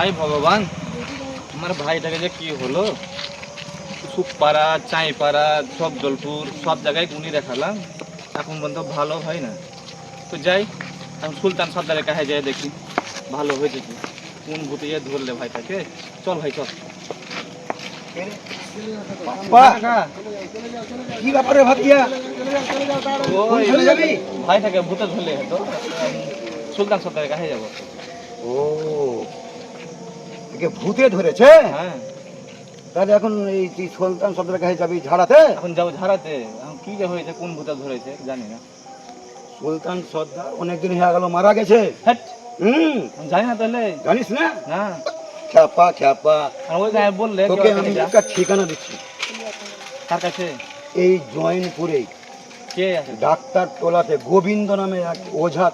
High ভগবান আমার ভাইটাকে যে কি হলো? সুখপাড়া চাঁইপাড়া সব জলপুর সব জায়গায় গুনি দেখালাম। এখন পর্যন্ত ভালো হয় না। তো যাই এখন সুলতান সর্দারের কাছে যাই দেখি ভালো হয়েছে কি? কোন ভূতিয়ে ধরলে ভাইটাকে? চল ভাই চল। বাহ, কাকা, কি ব্যাপারে ভাবিয়া ওই চলে যাবি? ভাইটাকে ভূতে ধরলে তো সুলতান সর্দারের কাছে যাব। ও। একে ভূতে ধরেছে? হ্যাঁ। তাহলে এখন এই তুই সুলতান সর্দারের কাছে যাবি ঝাড়াতে? এখন যাব ঝাড়াতে। এখন কি যে হয়েছে কোন ভূতে ধরেছে জানি না। সুলতান সর্দার অনেকদিন হয়ে গেল মারা গেছে। হুম। জানি না তাহলে। জানিস না? না। খ্যাপা খ্যাপা। ওই গায়ে বললে তোকে আমি একটা ঠিকানা দিচ্ছি। তার কাছে? এই জয়েনপুরেই কে আছে? ডাক্তার টোলাতে গোবিন্দ নামে এক ওঝা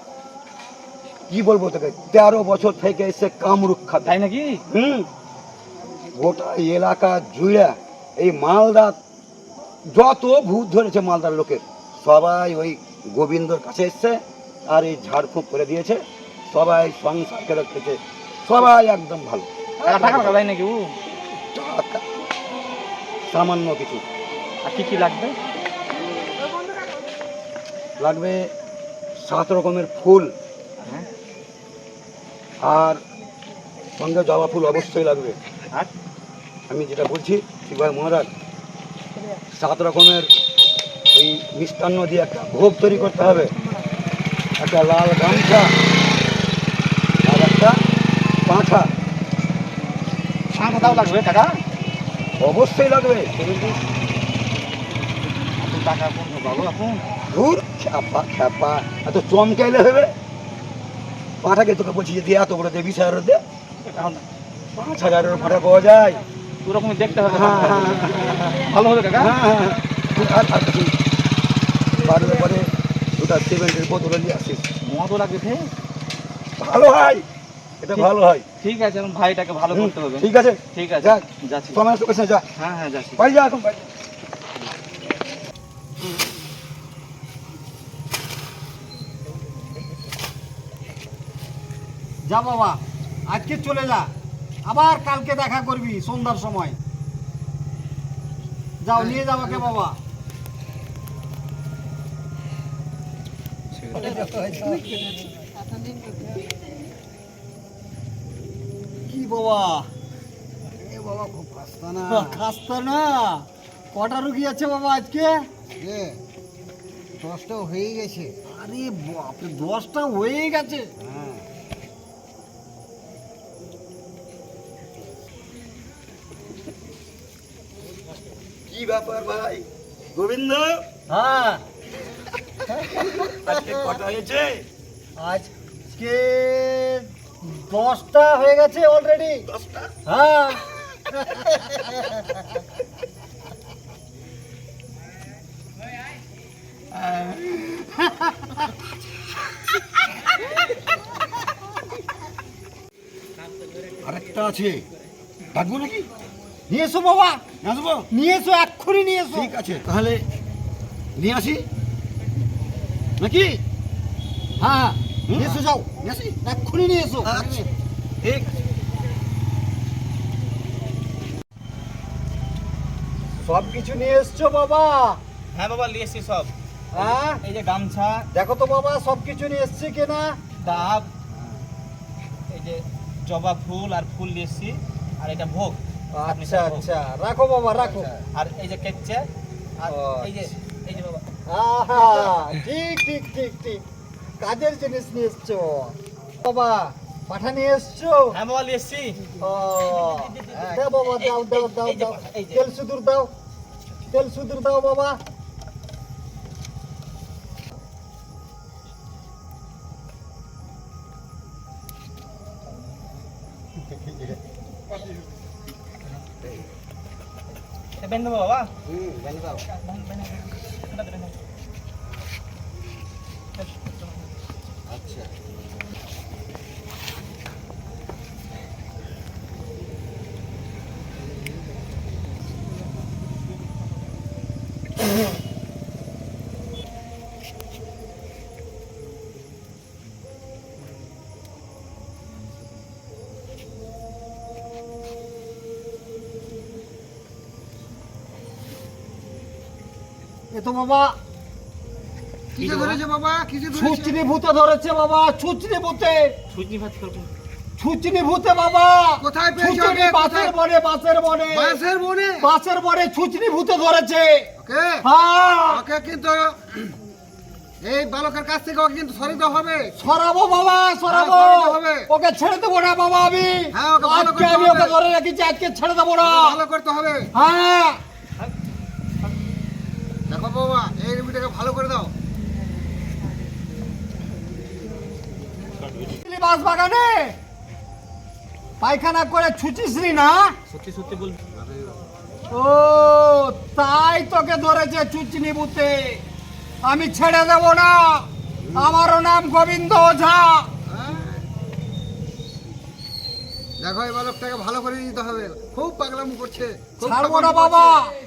কি বলব তোকে? তেরো বছর থেকে এসে কামরূপ খাতে তাই নাকি? হুম। গোটা এলাকা জুড়ে এই মালদা যত ভূত ধরেছে মালদার লোকের সবাই ওই গোবিন্দর কাছে এসছে আর এই ঝাড়ফুঁক করে দিয়েছে। সবাই সংসার করে খেতে সবাই একদম ভালো। দেয় নাকি সামান্য কিছু। আর কি কি লাগবে? লাগবে সাত রকমের ফুল। হ্যাঁ। আর সঙ্গে জবা ফুল অবশ্যই লাগবে। আমি যেটা বলছি শিবভাই মহারাজ সাত রকমের ওই মিষ্টান্ন দিয়ে একটা ভোগ তৈরি করতে হবে। একটা লাল গামছা আর একটা পাঁঠা। হাজার লাগবে টাকা? অবশ্যই লাগবে। টাকা কোন পাবো এখন ধুর খ্যাপা খ্যাপা এত চমকাইলে হবে। পাঁঠাকে তোকে বলছি যে দিয়ে এত করে দে বিশ হাজার দে। এখন পাঁচ হাজারের পাঁঠা পাওয়া যায়। ওরকমই দেখতে হবে। হ্যাঁ, হ্যাঁ, হ্যাঁ, ভালো হবে কাকা। হ্যাঁ, হ্যাঁ, হ্যাঁ। আর আর কিছু বাড়লে পরে দুটা সিমেন্টের বোতল নিয়ে আসিস। মতো লাগবে হে? ভালো হয়। এটা ভালো হয়। ঠিক আছে ভাইটাকে ভালো করতে হবে। ঠিক আছে। ঠিক আছে যা। যাচ্ছি। তোমার তোকে যা। হ্যাঁ হ্যাঁ যাচ্ছি। বাড়ি যা এখন বাড়ি যা। বাবা আজকে চলে যা। আবার কালকে দেখা করবি সন্ধ্যার সময়। যাও নিয়ে যাও কে বাবা। কি বাবা? এ বাবা খুব খাস্তা না খাস্তা না কটা রুগী আছে বাবা আজকে? দশটা হয়ে গেছে। আরে বাপরে দশটা হয়ে গেছে। কি ব্যাপার ভাই? গোবিন্দ? হ্যাঁ। আজকে কটা হয়েছে? আজকে দশটা হয়ে গেছে অলরেডি দশটা? হ্যাঁ। আরেকটা আছে। ডাকবো নাকি? নিয়ে এসো বাবা। আসব? নিয়ে এসো এক্ষুনি নিয়ে এসো ঠিক আছে তাহলে নিয়ে আসি। নাকি? হ্যাঁ নিয়ে এসো যাও নিয়ে আসি এক্ষুনি নিয়ে এসো। আচ্ছা ঠিক। সব কিছু নিয়ে এসছো বাবা? হ্যাঁ বাবা নিয়ে এসছি সব। হ্যাঁ? এই যে গামছা। দেখো তো বাবা সব কিছু নিয়ে এসছি কিনা? ডাব এই যে জবা ফুল আর ফুল নিয়ে এসছি আর এটা ভোগ। আচ্ছা আচ্ছা। রাখো বাবা রাখো। আর এই যে কেকচে আর এই যে এই যে বাবা। আহা ঠিক ঠিক ঠিক ঠিক। কাজের জিনিস নিয়ে এসছো। বাবা পাঠা নিয়ে এসছো? হ্যাঁ বাবা নিয়ে এসছি। ও দাও বাবা দাও দাও দাও দাও তেল সুদূর দাও। তেল সুদূর দাও বাবা। এটা বেঁধে দেবো বাবা এ তো বাবা কিসে ধরেছে বাবা? কিসে ধরেছে? ছুচনি ভূতে ধরেছে বাবা ছুচনি ভূতে। সুজনি ভাত করব ছুচনি ভূতে বাবা। কোথায় পেয়েছ ছুচনি বাসের বনে বাসের বনে। বাসের বনে? বাসের বনে ছুচনি ভূতে ধরেছে। ওকে? হ্যাঁ। ওকে কিন্তু এই বালকের কাছ থেকে ওকে কিন্তু সরিতে হবে। সরাবো বাবা সরাবো। হ্যাঁ, হবে। ওকে ছেড়ে দেবো না বাবা আমি। হ্যাঁ, আজকে আমি ওকে ধরে রেখেছি আজকে ছেড়ে দেবো না। ভালো করতে হবে। হ্যাঁ। দেখো বাবা এই ভালো করে দাও। বাস বাগানে পায়খানা করে না সত্যি সত্যি বলবি। ও তাই তোকে ধরেছে চুচনি বুতে। আমি ছেড়ে দেব না। আমারও নাম গোবিন্দ ওঝা? দেখো এই বালকটাকে ভালো করে দিতে হবে। খুব পাগলাম করছে ছাড়বো না বাবা। করছে।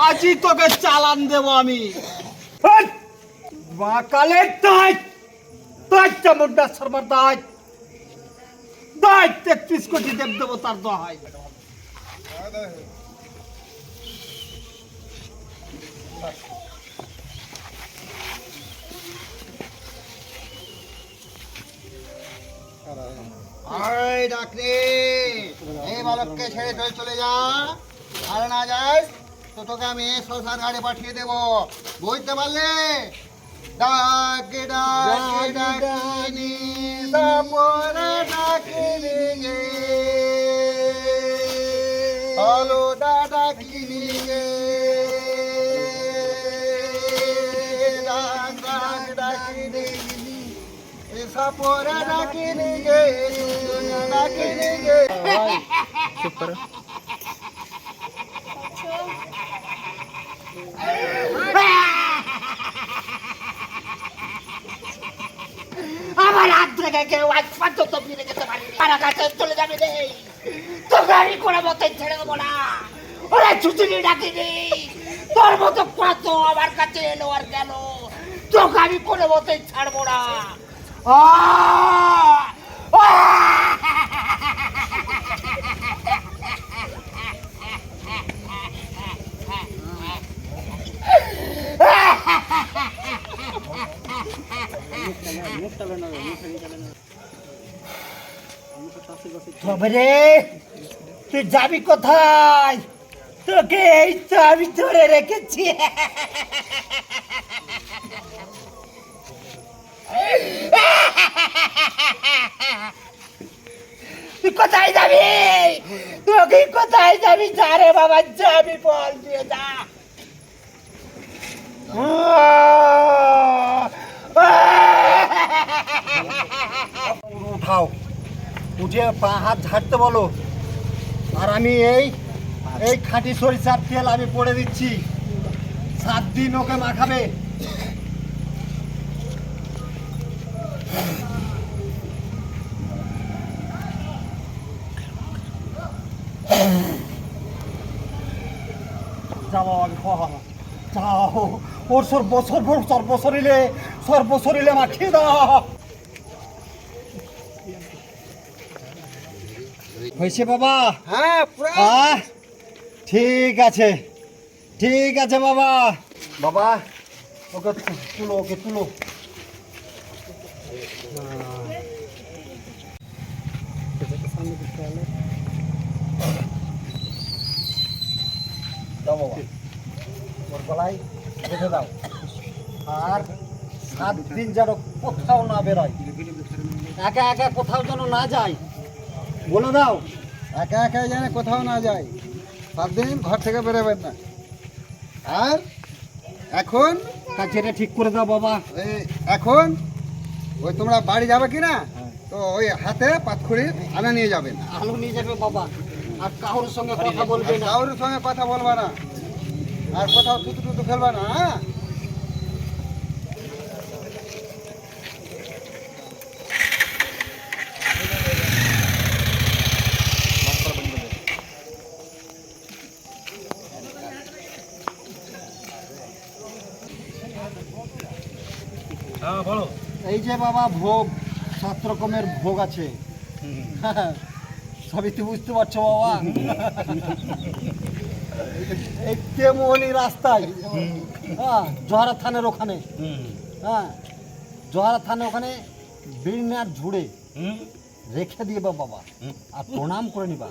আজই তোকে চালান দেবো আমি! বাকালের দয় দয় চামুন্ডা সর্বতাজ দয় তেত্রিশ কোটি দেব দেবতার দয় আয় ডাকরে এই বালককে ছেড়ে চলে চলে যা আর না যাস তো তোকে আমি শ্মশান ঘাটে পাঠিয়ে দেবো। বুঝতে পারলে? ডাকে ডাকে ডাকিনি সাপরে ডাকিনি গে হলো ডাকিনি গে সাপরে ডাকিনি গে ডাকিনি গে চুপ করো আমার চলে যাবে রে। তোকে আমি কোনো মতে ছেড়ে দেবো না। ওরা ছুচুরি ডাকিনি। তোর মতো কত আমার কাছে এলো আর গেল। তোকে আমি কোনো মতে ছাড়বো না। আহ! তবে রে তুই যাবি কোথায়? তোকে এই তো আমি ধরে রেখেছি। তুই কোথায় যাবি? তোকে কোথায় যাবি? যা রে বাবা যাবি বল দিয়ে যা। উঠাও। উঠে পা, হাত ঝাড়তে বলো। আর আমি এই এই খাঁটি সরিষার তেল আমি পড়ে দিচ্ছি। সাত দিন ওকে মাখাবে। যাও, আমি খাওয়া যাও, ওর সর বছর ভোর সর্বশরীরে সর্বশরীরে মাখিয়ে দাও। হয়েছে বাবা? হ্যাঁ ঠিক আছে ঠিক আছে বাবা। বাবা ওকে তুলো ওকে তুলো। দাও বাবা ওর গলায় বেঁধে দাও। আর সাত দিন যেন কোথাও না বেরোয়। একা একা কোথাও যেন না যায়। বলে দাও। একা একা জানে কোথাও না যায় সাত দিন ঘর থেকে বেরোবেন না। আর এখন কাজেটা ঠিক করে দাও বাবা। এই এখন ওই তোমরা বাড়ি যাবে কি না তো ওই হাতে পাতখুড়ি আনা নিয়ে যাবেন আলু নিয়ে যাবে বাবা। আর কারোর সঙ্গে কথা বলবে না। কারোর সঙ্গে কথা বলবা না। আর কোথাও থুতু টুতু ফেলবা না হ্যাঁ? যে বাবা ভোগ সাত রকমের ভোগ আছে। সবই তো বুঝতে পারছ বাবা। এই তেমনি রাস্তায় হ্যাঁ জহারা থানের ওখানে। হ্যাঁ জহারা থানের ওখানে বীরনাথ ঝুড়ে হুম রেখে দিয়ে বাবা আর প্রণাম করে নিবা।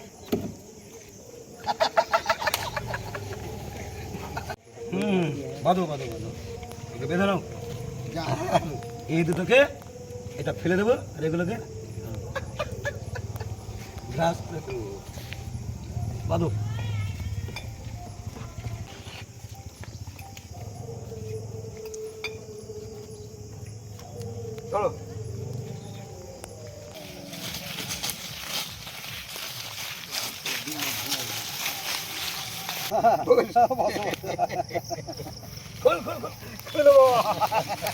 হুম বাদো বাদো বাদো বেঁধে নাও। যা। এই দুটোকে এটা ফেলে দেবো আর এগুলোকে গ্রাস বাদো চলো। খোল খোল খোল। খোলো এই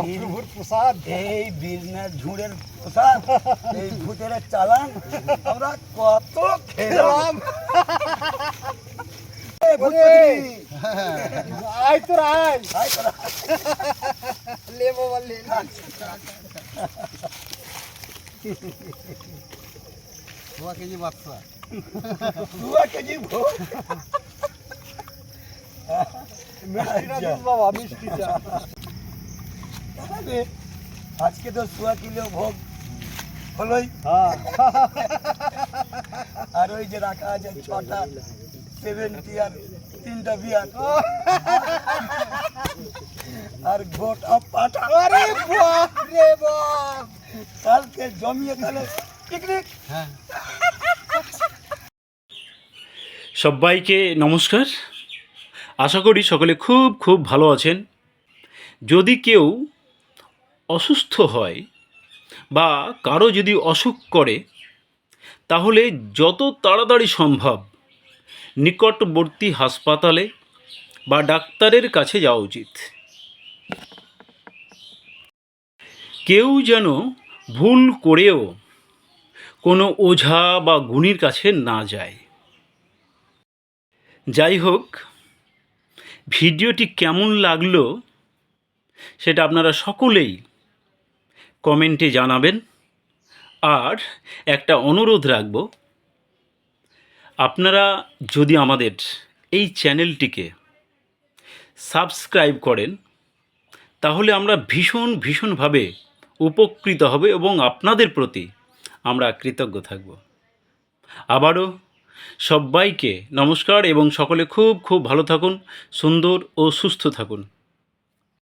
মহাপ্রভুর প্রসাদ এই বিজনেস ঝুড়ের প্রসাদ এই ভূতের চালান আমরা কত খেলাম আয় তোর আয় আয় তোরা। লে বাবা লে কেজি বাচ্চা দুয়া কেজি ভোগ। মিষ্টিটা। বাবা মিষ্টি চা আজকে তো সোয়া কিলো ভোগ হলোই। হ্যাঁ। আর ওই যে রাখা আছে ছটা সেভেন্টি আর তিনটা বিয়ার। আর গোটা পাটা আরে বাপ রে বাপ! কালকে জমিয়ে তাহলে পিকনিক সবাইকে নমস্কার। আশা করি সকলে খুব খুব ভালো আছেন। যদি কেউ অসুস্থ হয় বা কারও যদি অসুখ করে, তাহলে যত তাড়াতাড়ি সম্ভব নিকটবর্তী হাসপাতালে বা ডাক্তারের কাছে যাওয়া উচিত। কেউ যেন ভুল করেও কোনো ওঝা বা গুণীর কাছে না যায়। যাই হোক, ভিডিওটি কেমন লাগল সেটা আপনারা সকলেই কমেন্টে জানাবেন। আর একটা অনুরোধ রাখব। আপনারা যদি আমাদের এই চ্যানেলটিকে সাবস্ক্রাইব করেন, তাহলে আমরা ভীষণ, ভীষণভাবে উপকৃত হবে এবং আপনাদের প্রতি আমরা কৃতজ্ঞ থাকব। আবারও সবাইকে নমস্কার এবং সকলে খুব খুব ভালো থাকুন, সুন্দর ও সুস্থ থাকুন।